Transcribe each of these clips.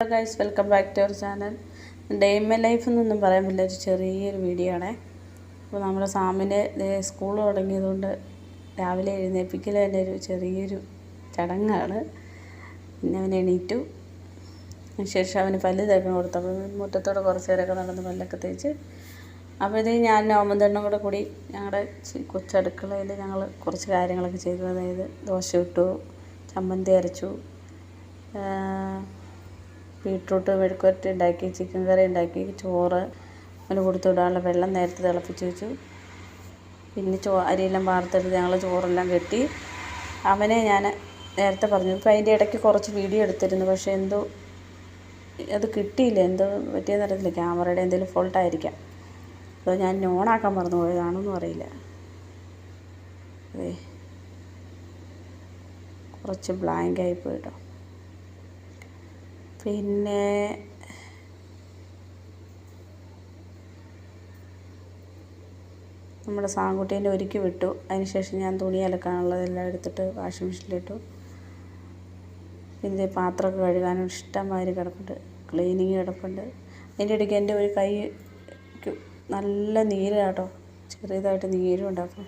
Hello guys welcome back to our channel day in my life എന്നൊന്നും പറയാൻ പറ്റില്ല ഒരു ചെറിയൊരു വീഡിയോ ആണേ. അപ്പോൾ നമ്മുടെ സാമിന് സ്കൂൾ തുടങ്ങിയതുകൊണ്ട് രാവിലെ എഴുന്നേൽപ്പിക്കൽ തന്നെ ഒരു ചെറിയൊരു ചടങ്ങാണ്. പിന്നെ അവൻ എണീറ്റു. ശേഷം അവന് പല്ല് തേക്കാൻ കൊടുത്തപ്പോൾ മുറ്റത്തോടെ കുറച്ച് നേരമൊക്കെ നടന്ന് പല്ലൊക്കെ തേച്ച്. അപ്പോഴത്തേക്കും ഞാൻ നോമന്തണ്ണും കൂടെ കൂടി ഞങ്ങളുടെ കൊച്ചടുക്കളയിൽ ഞങ്ങൾ കുറച്ച് കാര്യങ്ങളൊക്കെ ചെയ്തു. അതായത് ദോശ ഇട്ടു ചമ്മന്തി അരച്ചു ബീട്രൂട്ട് മെഴുക്കുവരട്ടി ഉണ്ടാക്കി ചിക്കൻ കറി ഉണ്ടാക്കി ചോറ് അതിന് കൊടുത്തു വിടാനുള്ള വെള്ളം നേരത്തെ തിളപ്പിച്ച് വെച്ചു. പിന്നെ ചോ അരിയെല്ലാം വാർത്തെടുത്ത് ഞങ്ങൾ ചോറെല്ലാം കെട്ടി. അവനെ ഞാൻ നേരത്തെ പറഞ്ഞു. ഇപ്പം അതിന്റെ ഇടയ്ക്ക് കുറച്ച് വീഡിയോ എടുത്തിരുന്നു. പക്ഷേ എന്തോ അത് കിട്ടിയില്ല. എന്തോ പറ്റിയെന്ന് അറിയത്തില്ല. ക്യാമറയുടെ എന്തെങ്കിലും ഫോൾട്ടായിരിക്കാം അതോ ഞാൻ നോണാക്കാൻ മറന്നു പോയതാണോന്നും അറിയില്ല. അതെ. കുറച്ച് ബ്ലാങ്ക് ആയി കേട്ടോ പിന്നെ നമ്മുടെ സാങ്കുട്ടീനെ ഒരുക്കി വിട്ടു. അതിനുശേഷം ഞാൻ തുണി അലക്കാനുള്ളതെല്ലാം എടുത്തിട്ട് വാഷിംഗ് മെഷീനിലിട്ടു. പിന്നെ പാത്രമൊക്കെ കഴുകാനും ഇഷ്ടംമാതിരി കിടപ്പുണ്ട്. ക്ലീനിങ് കിടപ്പുണ്ട്. അതിന്റെ ഇടയ്ക്ക് എന്റെ ഒരു കൈ നല്ല നീരാട്ടോ. ചെറിയതായിട്ട് നീരും ഉണ്ടാക്കും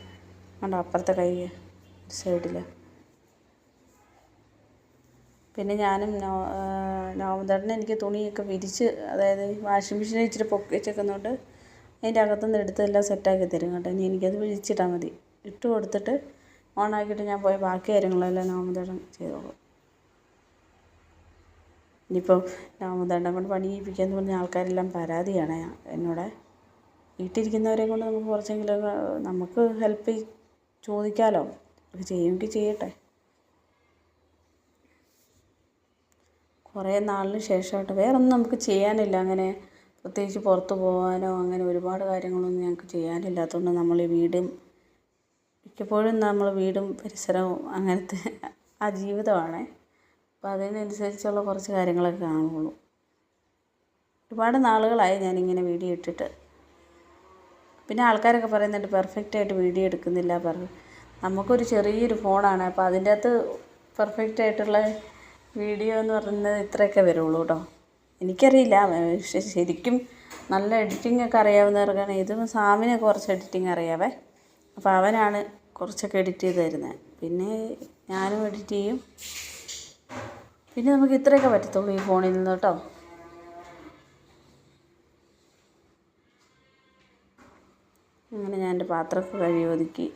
കണ്ടോ അപ്പുറത്തെ കൈ സൈഡിൽ പിന്നെ ഞാനും നോ നവംതടന് എനിക്ക് തുണിയൊക്കെ വിരിച്ച് അതായത് വാഷിംഗ് മെഷീനിൽ ഇച്ചിരി പൊക്കി വെച്ചേക്കുന്നതുകൊണ്ട് അതിന്റെ അകത്തുനിന്ന് എടുത്ത് എല്ലാം സെറ്റാക്കി തരും കേട്ടോ. ഇനി എനിക്കത് വിരിച്ചിട്ടാൽ മതി. ഇട്ട് കൊടുത്തിട്ട് ഓണാക്കിയിട്ട് ഞാൻ പോയ ബാക്കി കാര്യങ്ങളെല്ലാം നവംതടൻ ചെയ്തോളും. ഇനിയിപ്പോൾ നവംതടനെ കൊണ്ട് പണി ചെയ്യിപ്പിക്കാമെന്ന് പറഞ്ഞ ആൾക്കാരെല്ലാം പരാതിയാണ് എന്നോട്. വീട്ടിലിരിക്കുന്നവരെ കൊണ്ട് നമുക്ക് കുറച്ചെങ്കിലും നമുക്ക് ഹെൽപ്പ് ചോദിക്കാമല്ലോ ചെയ്യുമെങ്കിൽ ചെയ്യട്ടെ. കുറേ നാളിന് ശേഷമായിട്ട് വേറൊന്നും നമുക്ക് ചെയ്യാനില്ല. അങ്ങനെ പ്രത്യേകിച്ച് പുറത്ത് പോകാനോ അങ്ങനെ ഒരുപാട് കാര്യങ്ങളൊന്നും ഞങ്ങൾക്ക് ചെയ്യാനില്ലാത്തതുകൊണ്ട് നമ്മൾ ഈ വീടും മിക്കപ്പോഴും നമ്മൾ വീടും പരിസരവും അങ്ങനത്തെ ആ ജീവിതമാണ്. അപ്പോൾ അതിനനുസരിച്ചുള്ള കുറച്ച് കാര്യങ്ങളൊക്കെ കാണുള്ളൂ ഒരുപാട് നാളുകളായി ഞാനിങ്ങനെ വീഡിയോ ഇട്ടിട്ട്. പിന്നെ ആൾക്കാരൊക്കെ പറയുന്നുണ്ട് പെർഫെക്റ്റ് ആയിട്ട് വീഡിയോ എടുക്കുന്നില്ല. പറ നമുക്കൊരു ചെറിയൊരു ഫോണാണ്. അപ്പോൾ അതിന്റെ അകത്ത് പെർഫെക്റ്റ് ആയിട്ടുള്ള വീഡിയോ എന്ന് പറയുന്നത് ഇത്രയൊക്കെ വരുള്ളൂ കേട്ടോ. എനിക്കറിയില്ല ശരിക്കും നല്ല എഡിറ്റിംഗ് ഒക്കെ അറിയാവുന്നവർക്കാണ്. ഇത് സാമിന് കുറച്ച് എഡിറ്റിംഗ് അറിയാവേ. അപ്പോൾ അവനാണ് കുറച്ചൊക്കെ എഡിറ്റ് ചെയ്ത് തരുന്നത്. പിന്നെ ഞാനും എഡിറ്റ് ചെയ്യും. പിന്നെ നമുക്ക് ഇത്രയൊക്കെ പറ്റത്തുള്ളൂ ഈ ഫോണിൽ നിന്ന് കേട്ടോ. അങ്ങനെ ഞാൻ എന്റെ പാത്രമൊക്കെ കഴുകി ഒതുക്കി.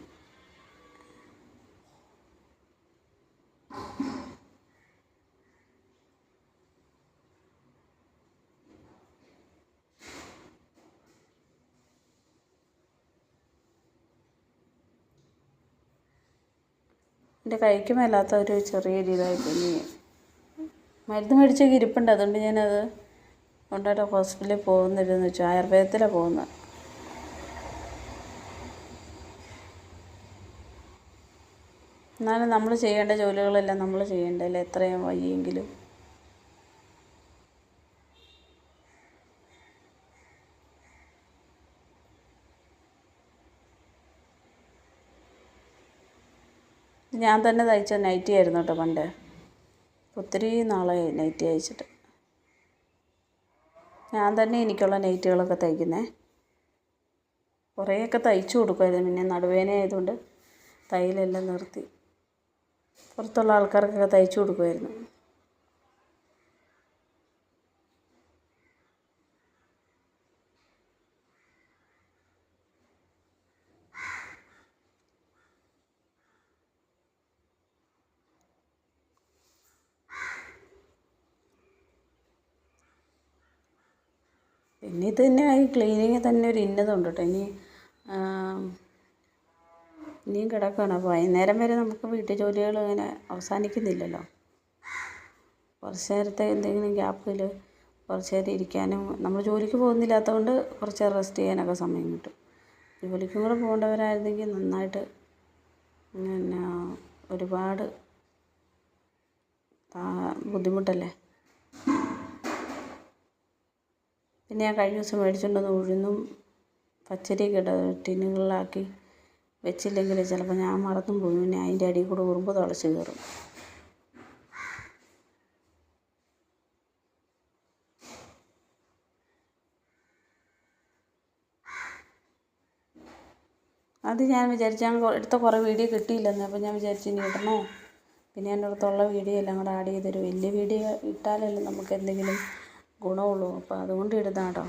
എന്റെ കൈക്ക് മേലാത്ത ഒരു ചെറിയൊരു ഇതായി പിന്നെ മരുന്ന് മേടിച്ചൊക്കെ ഇരിപ്പുണ്ട്. അതുകൊണ്ട് ഞാനത് കൊണ്ടായിട്ട് ഹോസ്പിറ്റലിൽ പോകുന്നില്ലെന്ന് വെച്ചു. ആയുർവേദത്തിലാണ് പോകുന്നത്. എന്നാലും നമ്മൾ ചെയ്യേണ്ട ജോലികളെല്ലാം നമ്മൾ ചെയ്യേണ്ടല്ലേ എത്രയും വയ്യെങ്കിലും. ഞാൻ തന്നെ തയ്ച്ച നൈറ്റി ആയിരുന്നു കേട്ടോ പണ്ട്. ഒത്തിരി നാളായി നൈറ്റി അയച്ചിട്ട് ഞാൻ തന്നെ എനിക്കുള്ള നൈറ്റികളൊക്കെ തയ്ക്കുന്നേ. കുറേയൊക്കെ തയ്ച്ചു കൊടുക്കുമായിരുന്നു പിന്നെ നടുവേന ആയതുകൊണ്ട് തയ്യലെല്ലാം നിർത്തി. പുറത്തുള്ള ആൾക്കാർക്കൊക്കെ തയ്ച്ചു കൊടുക്കുമായിരുന്നു പിന്നെ ഇത് തന്നെ ഈ ക്ലീനിങ് തന്നെ ഒരു ഇന്നതുണ്ട് കേട്ടോ ഇനി ഇനിയും കിടക്കുകയാണ് അപ്പോൾ വൈകുന്നേരം വരെ നമുക്ക് വീട്ടു ജോലികൾ ഇങ്ങനെ അവസാനിക്കുന്നില്ലല്ലോ. കുറച്ച് നേരത്തെ എന്തെങ്കിലും ഗ്യാപ്പിൽ കുറച്ച് നേരം ഇരിക്കാനും നമ്മൾ ജോലിക്ക് പോകുന്നില്ലാത്തതുകൊണ്ട് കുറച്ച് നേരം റെസ്റ്റ് ചെയ്യാനൊക്കെ സമയം കിട്ടും. ജോലിക്കും കൂടെ പോകേണ്ടവരായിരുന്നെങ്കിൽ നന്നായിട്ട് പിന്നെ ഒരുപാട് ബുദ്ധിമുട്ടല്ലേ? പിന്നെ ഞാൻ കഴിഞ്ഞ ദിവസം മേടിച്ചുകൊണ്ട് വന്ന ഉഴുന്നും പച്ചരിയൊക്കെ ഇട്ട് ടിന്നുകളിലാക്കി വെച്ചില്ലെങ്കിൽ ചിലപ്പോൾ ഞാൻ മറന്നും പോകും പിന്നെ അതിന്റെ അടിയിൽ കൂടെ ഉറുമ്പ് തുളച്ച് കയറും. അത് ഞാൻ വിചാരിച്ചാൽ എടുത്ത കുറേ വീഡിയോ കിട്ടിയില്ലെന്ന്. അപ്പോൾ ഞാൻ വിചാരിച്ചു ഇനി ഇടണോ? പിന്നെ എന്റെ അടുത്തുള്ള വീഡിയോ എല്ലാം കൂടെ ആഡ് ചെയ്തൊരു വലിയ വീഡിയോ ഇട്ടാലല്ലേ നമുക്ക് എന്തെങ്കിലും ഗുണമുള്ളൂ. അപ്പോൾ അതുകൊണ്ട് ഇടുന്നതാണ് കേട്ടോ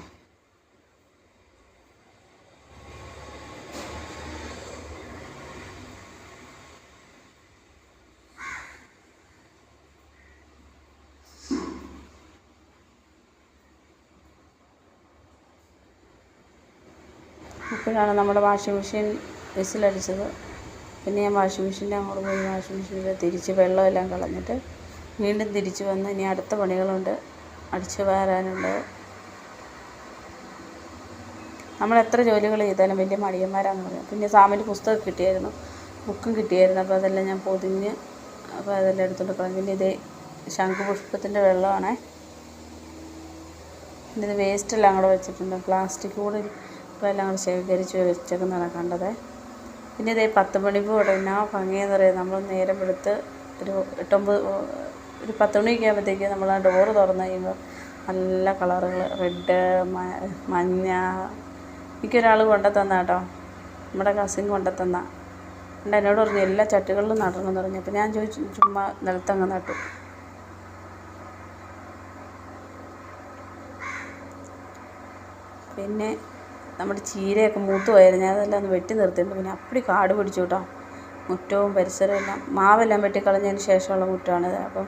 അപ്പോഴാണ് നമ്മുടെ വാഷിംഗ് മെഷീൻ വിസിലടിച്ചത്. പിന്നെ ഞാൻ വാഷിംഗ് മെഷീന്റെ അങ്ങോട്ട് പോയി. വാഷിംഗ് മെഷീനിൽ തിരിച്ച് വെള്ളമെല്ലാം കളഞ്ഞിട്ട് വീണ്ടും തിരിച്ച് വന്ന് ഇനി അടുത്ത പണികളുണ്ട്. അടിച്ചു വാരാനുണ്ട്. നമ്മൾ എത്ര ജോലികൾ ചെയ്താലും വലിയ മടിയന്മാരാന്ന് പറയാം. പിന്നെ സാമിന്റെ പുസ്തകം കിട്ടിയായിരുന്നു. ബുക്കും കിട്ടിയായിരുന്നു. അപ്പോൾ അതെല്ലാം ഞാൻ പൊതിഞ്ഞ് അപ്പോൾ അതെല്ലാം എടുത്തുകൊണ്ട് കളഞ്ഞു. പിന്നെ ഇതേ ശംഖുപുഷ്പത്തിന്റെ വെള്ളമാണേ. പിന്നെ ഇത് വേസ്റ്റെല്ലാം അങ്ങോട്ട് വെച്ചിട്ടുണ്ട്. പ്ലാസ്റ്റിക് കൂടെ ഇപ്പോൾ എല്ലാം കൂടെ ശേഖരിച്ച് വെച്ചേക്കുന്നതാണ് കണ്ടത്. പിന്നെ ഇതേ പത്ത് മണിപ്പൂ ഇവിടെ എന്നാ ഭംഗിയെന്ന് പറയാം നമ്മൾ നേരം വെളുത്ത് ഒരു എട്ടൊമ്പത് ഒരു പത്ത് മണിയൊക്കെ ആകുമ്പോഴത്തേക്ക് നമ്മൾ ആ ഡോറ് തുറന്ന് കഴിയുമ്പോൾ നല്ല കളറുകൾ റെഡ് മഞ്ഞ. എനിക്കൊരാൾ കൊണ്ടു തന്നതാണ് കേട്ടോ നമ്മുടെ കസിൻ കൊണ്ടു തന്ന എന്നിട്ട് എന്നോട് പറഞ്ഞു എല്ലാ ചട്ടികളിലും നടണമെന്ന് പറഞ്ഞു. അപ്പോൾ ഞാൻ ചോദിച്ചു ചുമ്മാ നിലത്തങ്ങ് നട്ടു. പിന്നെ നമ്മുടെ ചീരയൊക്കെ മൂത്ത് പോയായിരുന്നു. ഞാൻ അതെല്ലാം ഒന്ന് വെട്ടി നിർത്തിയിട്ടുണ്ട് പിന്നെ അപ്പടി കാട് പിടിച്ചു കേട്ടോ മുറ്റവും പരിസരവും എല്ലാം. മാവെല്ലാം വെട്ടിക്കളഞ്ഞതിന് ശേഷമുള്ള മുറ്റമാണിത് അപ്പം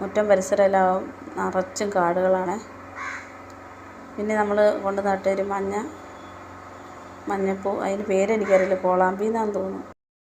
മുറ്റം പരിസരമെല്ലാം നിറച്ചും കാടുകളാണ്. പിന്നെ നമ്മൾ കൊണ്ട് നട്ടൊരു മഞ്ഞ മഞ്ഞപ്പൂ. അതിന് പേരെനിക്കറിയില്ല. കോളാമ്പി എന്നാന്ന് തോന്നുന്നു.